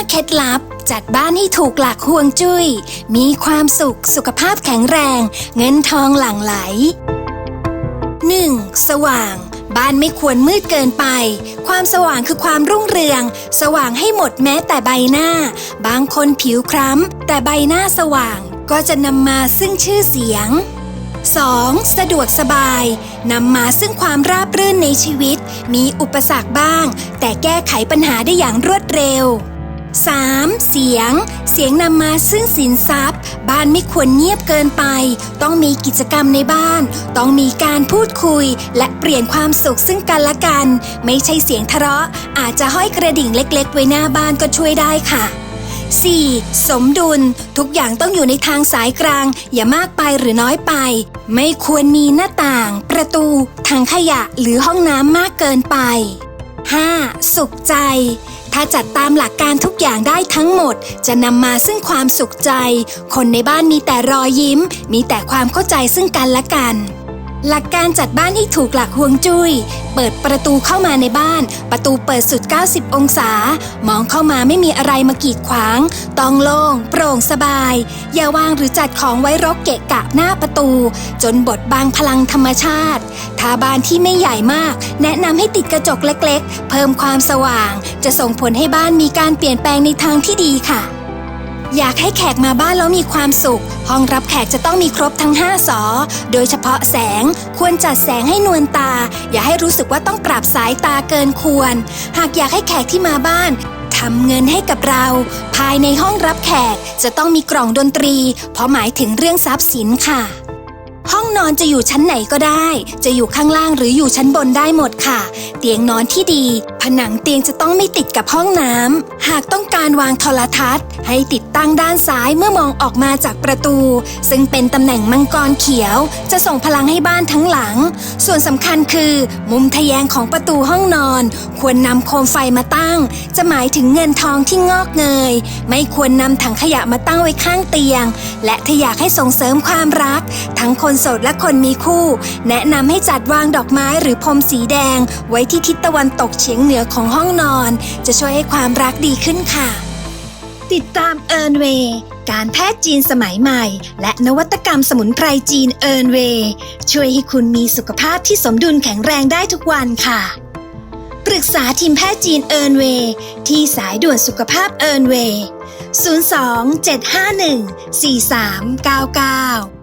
5 เคล็ดลับ จัดบ้านให้ถูกหลักห่วงจุย้ย มีความสุขสุขภาพแข็งแรง เงินทองหลั่งไหล 1. สว่าง บ้านไม่ควรมืดเกินไป ความสว่างคือความรุ่งเรือง สว่างให้หมดแม้แต่ใบหน้า บางคนผิวคล้ำ แต่ใบหน้าสว่างก็จะนำมาซึ่งชื่อเสียง 2. สะดวกสบาย นำมาซึ่งความราบรื่นในชีวิต มีอุปสรรคบ้าง แต่แก้ไขปัญหาได้อย่างรวดเร็ว 3. เสียง เสียงนำมาซึ่งสินทรัพย์ บ้านไม่ควรเงียบเกินไป ต้องมีกิจกรรมในบ้าน ต้องมีการพูดคุย และเปลี่ยนความสุขซึ่งกันและกัน ไม่ใช่เสียงทะเลาะ อาจจะห้อยกระดิ่งเล็ก ๆ ไว้หน้าบ้านก็ช่วยได้ค่ะ 4. สมดุล ทุกอย่างต้องอยู่ในทางสายกลาง อย่ามากไปหรือน้อยไป ไม่ควรมีหน้าต่าง ประตูถังขยะหรือห้องน้ำมากเกินไป 5. สุขใจ ถ้าจัดตามหลักการทุกอย่างได้ทั้งหมด จะนำมาซึ่งความสุขใจ คนในบ้านมีแต่รอยยิ้ม มีแต่ความเข้าใจซึ่งกันและกัน หลักการจัดบ้านให้ถูกหลักห่วงจุย้ย เปิดประตูเข้ามาในบ้าน ประตูเปิดสุด 90 องศา มองเข้ามาไม่มีอะไรมากีดขวาง ต้องโล่งโปร่งสบาย อย่าวางหรือจัดของไว้รกเกะกะหน้าประตู จนบดบังพลังธรรมชาติ ถ้าบ้านที่ไม่ใหญ่มาก แนะนำให้ติดกระจกเล็กๆ เพิ่มความสว่าง จะส่งผลให้บ้านมีการเปลี่ยนแปลงในทางที่ดีค่ะ อยากให้แขกมาบ้านแล้วมีความสุข ห้องรับแขกจะต้องมีครบทั้ง 5สอโดยเฉพาะแสงควรจัดแสงให้นวลตา อย่าให้รู้สึกว่าต้องปรับสายตาเกินควร หากอยากให้แขกที่มาบ้านทำเงินให้กับเรา ภายในห้องรับแขกจะต้องมีกล่องดนตรี เพราะหมายถึงเรื่องทรัพย์สินค่ะ องนอนจะอยู่ชั้นไหนก็ได้ จะอยู่ข้างล่างหรืออยู่ชั้นบนได้หมดค่ะ เตียงนอนที่ดี ผนังเตียงจะต้องไม่ติดกับห้องน้ำ หากต้องการวางโทรทัศน์ ให้ติดตั้งด้านซ้ายเมื่อมองออกมาจากประตู ซึ่งเป็นตำแหน่งมังกรเขียว จะส่งพลังให้บ้านทั้งหลัง ส่วนสำคัญคือ มุมทะแยงของประตูห้องนอน ควรนำโคมไฟมาตั้ง จะหมายถึงเงินทองที่งอกเงย ไม่ควรนำถังขยะมาตั้งไว้ข้างเตียง และถ้าอยากให้ส่งเสริมความรัก ทั้งคนโสดและคนมีคู่ แนะนำให้จัดวางดอกไม้หรือพรมสีแดง ไว้ที่ทิศตะวันตกเฉียงเหนือของห้องนอน จะช่วยให้ความรักดีขึ้นค่ะ ติดตามเอิร์นเวย์การแพทย์จีนสมัยใหม่ และนวัตกรรมสมุนไพรจีนเอิร์นเวย์ช่วยให้คุณมีสุขภาพที่สมดุลแข็งแรงได้ทุกวันค่ะ ปรึกษาทีมแพทย์จีนเอิร์นเวย์ที่สายด่วนสุขภาพเอิร์นเวย์02 751 4399